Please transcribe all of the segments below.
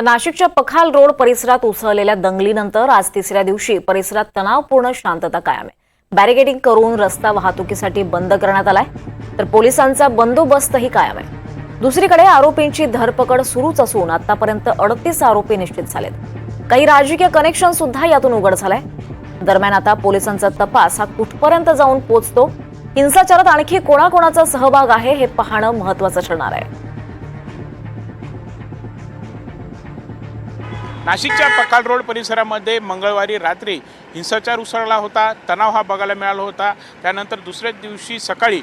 तर नाशिकच्या पखाल रोड परिसरात उसळलेल्या दंगलीनंतर आज तिसऱ्या दिवशी परिसरात तणावपूर्ण शांतता कायम आहे. बॅरिकेडिंग करून रस्ता वाहतुकीसाठी बंद करण्यात आलाय. तर पोलिसांचा बंदोबस्तही कायम आहे. दुसरीकडे आरोपींची धरपकड सुरूच असून आतापर्यंत अडतीस आरोपी निश्चित झालेत. काही राजकीय कनेक्शन सुद्धा यातून उघड झालंय. दरम्यान आता पोलिसांचा तपास हा कुठपर्यंत जाऊन पोचतो? हिंसाचारात आणखी कोणाकोणाचा सहभाग आहे हे पाहणं महत्वाचं ठरणार आहे. नाशिकच्या पखाल रोड परिसरामध्ये मंगळवारी रात्री हिंसाचार उसळला होता तणाव हा बघायला मिळाला होता. त्यानंतर दुसऱ्याच दिवशी सकाळी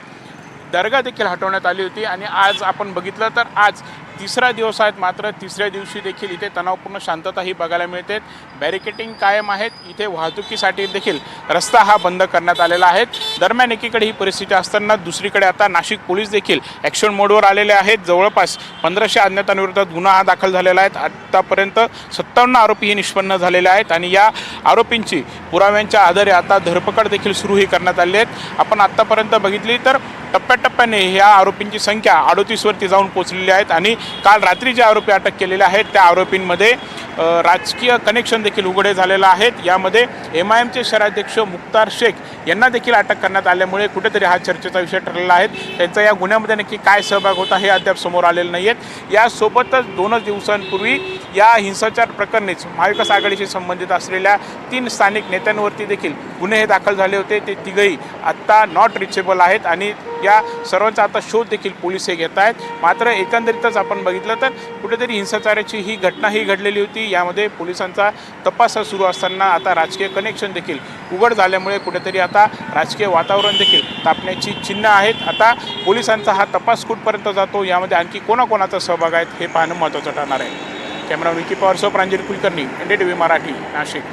दर्गा देखील हटवण्यात आली होती आणि आज आपण बघितलं तर आज तिसरा दिवस आहेत मात्र तिसऱ्या दिवशी देखील इथे तणावपूर्ण शांतता ही बघायला मिळते. बॅरिकेटिंग कायम आहेत इथे वाहतुकीसाठी देखील रस्ता हा बंद करण्यात आलेला आहे. दरम्यान एकीकडे ही परिस्थिती असताना दुसरीकडे आता नाशिक पोलीस देखील ॲक्शन मोडवर आलेले आहेत. जवळपास पंधराशे अज्ञातांविरोधात गुन्हा हा दाखल झालेला आहे. आत्तापर्यंत सत्तावन्न आरोपी हे निष्पन्न झालेले आहेत आणि या आरोपींची पुराव्यांच्या आधारे आता धरपकड देखील सुरूही करण्यात आली आहेत. आपण आत्तापर्यंत बघितली तर टप्प्याटप्प्याने ह्या आरोपींची संख्या अडोतीसवरती जाऊन पोचलेली आहेत आणि काल रात्री जे आरोपी अटक केलेले आहेत त्या आरोपींमध्ये राजकीय कनेक्शन देखील उघडे झालेलं आहेत. यामध्ये एम आय एमचे शहराध्यक्ष मुख्तार शेख यांना देखील अटक करण्यात आल्यामुळे कुठेतरी हा चर्चेचा विषय ठरलेला आहे. त्यांचा या गुन्ह्यामध्ये नक्की काय सहभाग होता हे अद्याप समोर आलेलं नाही आहेत यासोबतच दोनच दिवसांपूर्वी या हिंसाचार प्रकरणीच महाविकास आघाडीशी संबंधित असलेल्या तीन स्थानिक नेत्यांवरती देखील गुन्हे हे दाखल झाले होते. ते तिघही आत्ता नॉट रिचेबल आहेत आणि या सर्वांचा आता शोध देखील पोलीस हे घेत आहेत. मात्र एकंदरीतच आपण बघितलं तर कुठेतरी हिंसाचाराची ही घटना ही घडलेली होती. यामध्ये पोलिसांचा तपास सुरू असताना आता राजकीय कनेक्शन देखील उघड झाल्यामुळे कुठेतरी आता राजकीय वातावरण देखील तापण्याची चिन्ह आहेत. आता पोलिसांचा हा तपास कुठपर्यंत जातो? यामध्ये आणखी कोणाकोणाचा सहभाग आहेत हे पाहणं महत्त्वाचं ठरणार आहे. Camera Vicky पवारसह Pranjali Kulkarni N D T V Marathi Nashik.